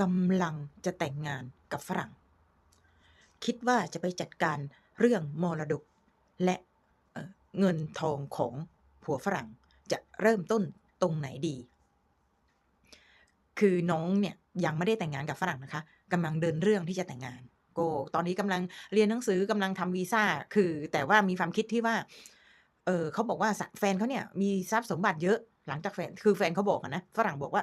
กำลังจะแต่งงานกับฝรั่ง คิดว่าจะไปจัดการเรื่องมรดกและเเงินทองของผัวฝรั่งจะเริ่มต้นตรงไหนดี คือน้องเนี่ยยังไม่ได้แต่งงานกับฝรั่งนะคะกำลังเดินเรื่องที่จะแต่งงานโกตอนนี้กำลังเรียนหนังสือกำลังทำวีซ่า คือ แต่ว่ามีความคิดที่ว่า เออเขาบอกว่าแฟนเขาเนี่ยมีทรัพย์สมบัติเยอะ หลังจากแฟนคือแฟนเขาบอกอะนะฝรั่งบอกว่า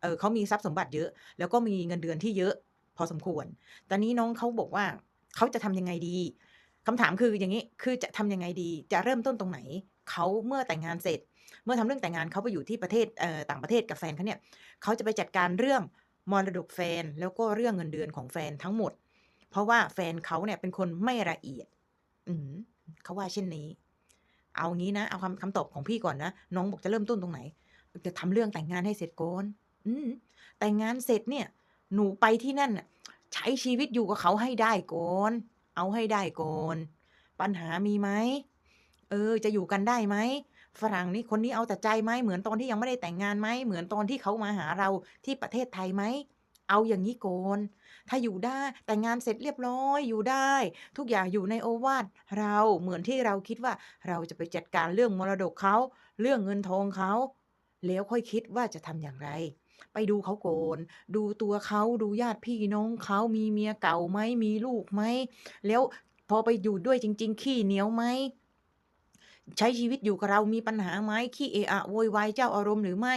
เออเขามีทรัพย์สมบัติเยอะ แล้วก็มีเงินเดือนที่เยอะ พอสมควร ตอนนี้น้องเขาบอกว่าเขาจะทำยังไงดีคำถามคืออย่างนี้คือจะทำยังไงดี จะเริ่มต้นตรงไหนเขาเมื่อแต่งงานเสร็จ เมื่อทำเรื่องแต่งงานเขาไปอยู่ที่ประเทศเต่างประเทศกับแฟนเขาเนี่ยเขาจะไปจัดการเรื่องมรดกแฟนแล้วก็เรื่องเงินเดือนของแฟนทั้งหมด เพราะว่าแฟนเขาเนี่ยเป็นคนไม่ละเอียด อืเขาว่าเช่นนี้ เอางี้นะ เอาคำคำตอบของพี่ก่อนนะ น้องบอกจะเริ่มต้นตรงไหน จะทำเรื่องแต่งงานให้เสร็จก่อนอืมแต่งงานเสร็จเนี่ย หนูไปที่นั่นใช้ชีวิตอยู่กับเขาให้ได้ก่อนเอาให้ได้ก่อนปัญหามีไหมเออ จะอยู่กันได้ไหมฝรั่งนี่คนนี้เอาแต่ใจไหมเหมือนตอนที่ยังไม่ได้แต่งงานไหมเหมือนตอนที่เขามาหาเราที่ประเทศไทยไหม เอาอย่างนี้โกน ถ้าอยู่ได้แต่งงานเสร็จเรียบร้อยอยู่ได้ ทุกอย่างอยู่ในโอวาทเราเหมือนที่เราคิดว่าเราจะไปจัดการเรื่องมรดกเขา เรื่องเงินทองเขาแล้วค่อยคิดว่าจะทำอย่างไร ไปดูเขาโกน ดูตัวเขาดูญาติพี่น้องเขามีเมียเก่าไหมมีลูกไหมแล้วพอไปอยู่ด้วยจริง ๆ ขี้เหนียวไหมใช้ชีวิตอยู่กับเรามีปัญหาไหมขี้เอะอะโวยวายเจ้าอารมณ์หรือไม่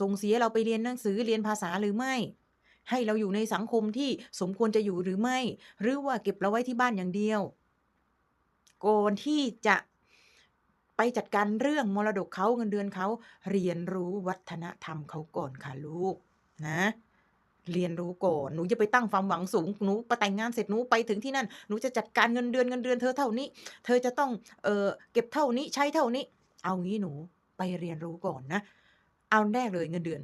ส่งเสียเราไปเรียนหนังสือเรียนภาษาหรือไม่ ให้เราอยู่ในสังคมที่สมควรจะอยู่หรือไม่ หรือว่าเก็บเราไว้ที่บ้านอย่างเดียวก่อนที่จะไปจัดการเรื่องมรดกเขาเงินเดือนเขาเรียนรู้วัฒนธรรมเขาก่อนค่ะลูกนะ เรียนรู้ก่อนหนูจะไปตั้งความหวังสูงหนูไปแต่งงานเสร็จหนูไปถึงที่นั่นหนูจะจัดการเงินเดือนเงินเดือนเธอเท่านี้ เธอจะต้องเออเก็บเท่านี้ใช้เท่านี้ เอางี้หนูไปเรียนรู้ก่อนนะ เอาแรกเลยเงินเดือน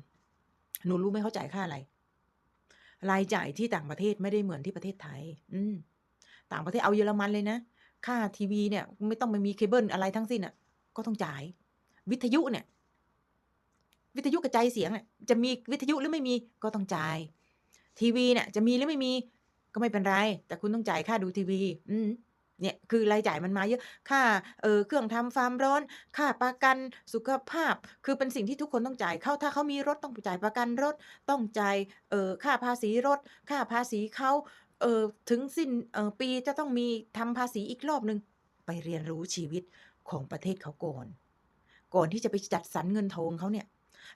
หนูรู้ไหมเขาจ่ายค่าอะไร รายจ่ายที่ต่างประเทศไม่ได้เหมือนที่ประเทศไทย อืม ต่างประเทศเอาเยอรมันเลยนะ ค่าทีวีเนี่ย ไม่ต้องไปมีเคเบิลอะไรทั้งสิ้นอะ ก็ต้องจ่าย วิทยุเนี่ย วิทยุกระจายเสียงเนี่ยจะมีวิทยุหรือไม่มีก็ต้องจ่าย ทีวีเนี่ยจะมีหรือไม่มีก็ไม่เป็นไร แต่คุณต้องจ่ายค่าดูทีวี อืม เนี่ยคือรายจ่ายมันมาเยอะค่าเออเครื่องทำฟาร์มร้อน ค่าประกันสุขภาพ คือเป็นสิ่งที่ทุกคนต้องจ่ายเขาถ้าเขามีรถต้องจ่ายประกันรถต้องจ่ายเออค่าภาษีรถ ค่าภาษีเขาเออถึงสิ้นเออปีจะต้องมีทำภาษีอีกรอบหนึ่งไปเรียนรู้ชีวิตของประเทศเขาก่อน ก่อนที่จะไปจัดสรรเงินทองเขาเนี่ย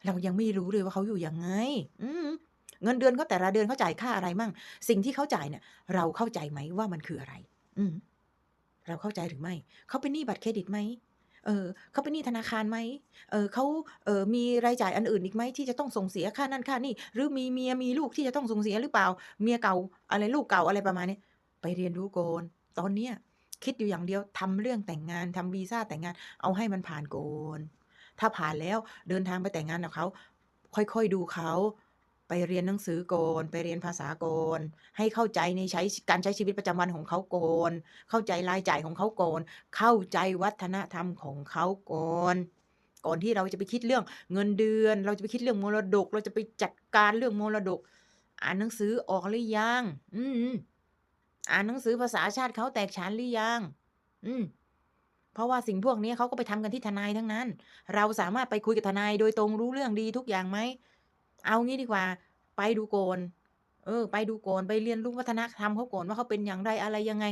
เรายังไม่รู้เลยว่าเขาอยู่ยังไง อืเงินเดือนเขาแต่ละเดือนเขาจ่ายค่าอะไรมั่ง สิ่งที่เขาจ่ายเนี่ย เราเข้าใจไหมว่ามันคืออะไร อืม เราเข้าใจหรือไม่ เขาเป็นหนี้บัตรเครดิตไหมเออเขาเป็นหนี้ธนาคารไหมเออเขาเออมีรายจ่ายอันอื่นอีกไหมที่จะต้องส่งเสียค่านั่นค่านี่หรือมีเมียมีลูกที่จะต้องส่งเสียหรือเปล่า เมียเก่าอะไรลูกเก่าอะไรประมาณนี้ไปเรียนรู้ก่อนตอนเนี้ยคิดอยู่อย่างเดียวทำเรื่องแต่งงานทำวีซ่าแต่งงานเอาให้มันผ่านก่อนถ้าผ่านแล้วเดินทางไปแต่งงานกับเขาค่อยๆดูเขา ไปเรียนหนังสือโกน ไปเรียนภาษาก่อนให้เข้าใจในใช้การใช้ชีวิตประจำวันของเขาโกน เข้าใจรายจ่ายของเขาโกน เข้าใจวัฒนธรรมของเขาโกน ก่อนที่เราจะไปคิดเรื่องเงินเดือน เราจะไปคิดเรื่องมรดก เราจะไปจัดการเรื่องมรดก อ่านหนังสือออกหรือยัง อืมอ่านหนังสือภาษาชาติเขาแตกฉานหรือยัง อืมเพราะว่าสิ่งพวกนี้เขาก็ไปทำกันที่ทนายทั้งนั้น เราสามารถไปคุยกับทนายโดยตรงรู้เรื่องดีทุกอย่างไหม เอางี้ดีกว่า ไปดูโกน เออ ไปดูโกนไปเรียนรู้วัฒนธรรมเขาโกนว่าเขาเป็นอย่างไรอะไรยังไง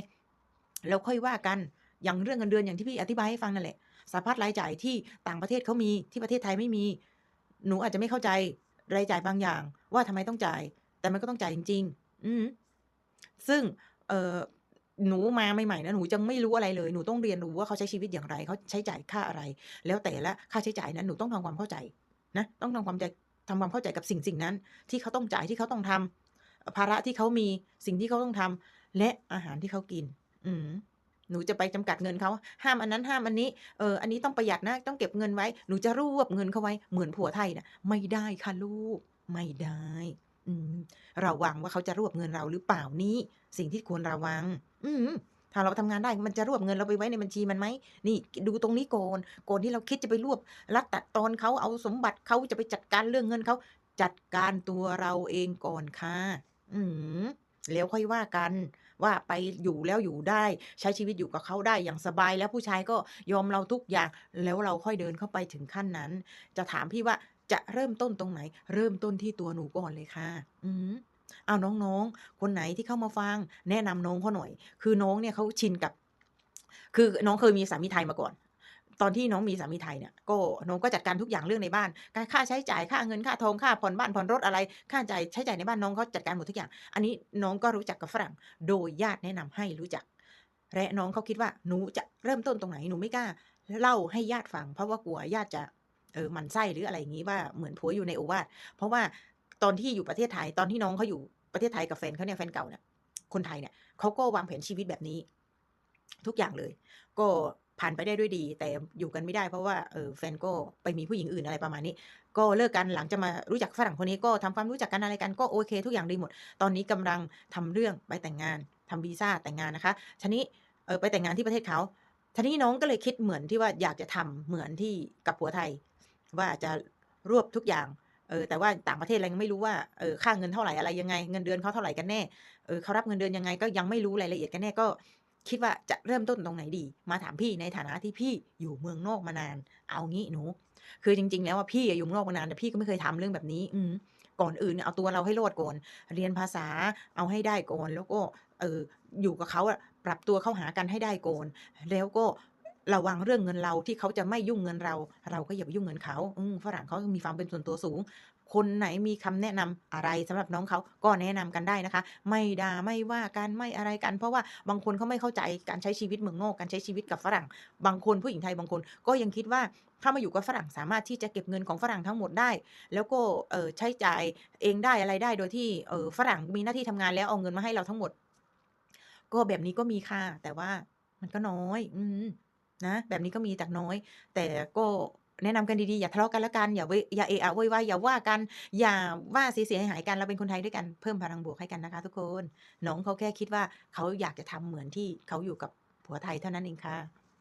แล้วค่อยว่ากันอย่างเรื่องเงินเดือนอย่างที่พี่อธิบายให้ฟังนั่นแหละสภาพรายจ่ายที่ต่างประเทศเขามีที่ประเทศไทยไม่มี หนูอาจจะไม่เข้าใจรายจ่ายบางอย่าง ว่าทำไมต้องจ่าย แต่มันก็ต้องจ่ายจริง ๆ อือฮึซึ่ง เออหนูมาใหม่ๆนะหนูจะไม่รู้อะไรเลย หนูต้องเรียนรู้ว่าเขาใช้ชีวิตอย่างไร เขาใช้จ่ายค่าอะไร แล้วแต่ละค่าใช้จ่ายนั้นหนูต้องทำความเข้าใจนะ ต้องทำความใจ ทำความเข้าใจกับสิ่งสิ่งนั้น ที่เขาต้องจ่ายที่เขาต้องทำภาระที่เขามีสิ่งที่เขาต้องทำและอาหารที่เขากิน อือฮึหนูจะไปจำกัดเงินเขาห้ามอันนั้นห้ามอันนี้เอออันนี้ต้องประหยัดนะต้องเก็บเงินไว้ หนูจะรวบเงินเขาไว้เหมือนผัวไทยน่ะไม่ได้ค่ะลูก ไม่ได้อืมระวังว่าเขาจะรวบเงินเราหรือเปล่านี่สิ่งที่ควรระวัง อือฮึ ถ้าเราทำงานได้มันจะรวบเงินเราไปไว้ในบัญชีมันไหมนี่ดูตรงนี้โก่อนก่อนที่เราคิดจะไปรวบลัดตัดตอนเขาเอาสมบัติเขาจะไปจัดการเรื่องเงินเขาจัดการตัวเราเองก่อนค่ะ อืมแล้วค่อยว่ากันว่าไปอยู่แล้วอยู่ได้ ใช้ชีวิตอยู่กับเขาได้อย่างสบายแล้วผู้ชายก็ยอมเราทุกอย่าง แล้วเราค่อยเดินเข้าไปถึงขั้นนั้น จะถามพี่ว่าจะเริ่มต้นตรงไหน เริ่มต้นที่ตัวหนูก่อนเลยค่ะ อือ อ้าวน้องๆ คนไหนที่เข้ามาฟัง แนะนำน้องเขาหน่อย คือน้องเนี่ยเขาชินกับ คือน้องเคยมีสามีไทยมาก่อนตอนที่น้องมีสามีไทยเนี่ยก็น้องก็จัดการทุกอย่างเรื่องในบ้านการค่าใช้จ่ายค่าเงินค่าทองค่าผ่อนบ้านผ่อนรถอะไร ค่าจ่ายใช้จ่ายในบ้านน้องเขาจัดการหมดทุกอย่าง อันนี้น้องก็รู้จักกับฝรั่ง โดยญาติแนะนำให้รู้จัก และน้องเขาคิดว่าหนูจะเริ่มต้นตรงไหนหนูไม่กล้าเล่าให้ญาติฟังเพราะว่ากลัวญาติจะเออมันไส้หรืออะไรอย่างงี้ว่าเหมือนผัวอยู่ในโอวาทเพราะว่า ตอนที่อยู่ประเทศไทยตอนที่น้องเขาอยู่ประเทศไทยกับแฟนเขาเนี่ยแฟนเก่าเนี่ยคนไทยเนี่ยเขาก็วางแผนชีวิตแบบนี้ ทุกอย่างเลย ก็ผ่านไปได้ด้วยดี แต่อยู่กันไม่ได้เพราะว่าเออแฟนก็ไปมีผู้หญิงอื่นอะไรประมาณนี้ ก็เลิกกันหลังจะมารู้จักฝรั่งคนนี้ก็ทำความรู้จักกันอะไรกันก็โอเค ทุกอย่างดีหมด ตอนนี้กำลังทำเรื่องไปแต่งงานทำวีซ่าแต่งงานนะคะทีนี้เออไปแต่งงานที่ประเทศเขาทีนี้น้องก็เลยคิดเหมือนที่ว่าอยากจะทำเหมือนที่กับผัวไทย ว่าจะรวบทุกอย่าง เออแต่ว่าต่างประเทศเรยังไม่รู้ว่าเออค่าเงินเท่าไหร่อะไรยังไงเงินเดือนเขาเท่าไหร่กันแน่เออเขารับเงินเดือนยังไงก็ยังไม่รู้รายละเอียดกันแน่ก็คิดว่าจะเริ่มต้นตรงไหนดี มาถามพี่ในฐานะที่พี่อยู่เมืองนอกมานาน เอางี้หนู คือจริง ๆ แล้วอะพี่อยู่เมืองนอกมานานแต่พี่ก็ไม่เคยทำเรื่องแบบนี้ อืก่อนอื่นเอาตัวเราให้รอดก่อน เรียนภาษาเอาให้ได้ก่อนแล้วก็เอออยู่กับเขาปรับตัวเข้าหากันให้ได้ก่อนแล้วก็ ระวังเรื่องเงินเราที่เขาจะไม่ยุ่งเงินเรา เราก็อย่าไปยุ่งเงินเขาอืฝรั่งเขามีความเป็นส่วนตัวสูง คนไหนมีคำแนะนำอะไรสำหรับน้องเขาก็แนะนำกันได้นะคะ ไม่ด่าไม่ว่ากันไม่อะไรกัน เพราะว่าบางคนเขาไม่เข้าใจการใช้ชีวิตเมืองนอกการใช้ชีวิตกับฝรั่ง บางคนผู้หญิงไทยบางคนก็ยังคิดว่าถ้ามาอยู่กับฝรั่งสามารถที่จะเก็บเงินของฝรั่งทั้งหมดได้ แล้วก็ใช้จ่ายเองได้อะไรได้โดยที่ฝรั่งมีหน้าที่ทำงานแล้วเอาเงินมาให้เราทั้งหมด ก็แบบนี้ก็มีค่ะแต่ว่ามันก็น้อย อืม นะ แบบนี้ก็มีแต่น้อย แต่ก็แนะนำกันดีๆ อย่าทะเลาะกันแล้วกัน อย่าเวอย่าเอะอะโวยวายอย่าว่ากัน อย่าว่าเสียๆหายๆกัน เราเป็นคนไทยด้วยกัน เพิ่มพลังบวกให้กันนะคะ ทุกคน น้องเขาแค่คิดว่าเขาอยากจะทำเหมือนที่เขาอยู่กับผัวไทยเท่านั้นเองค่ะ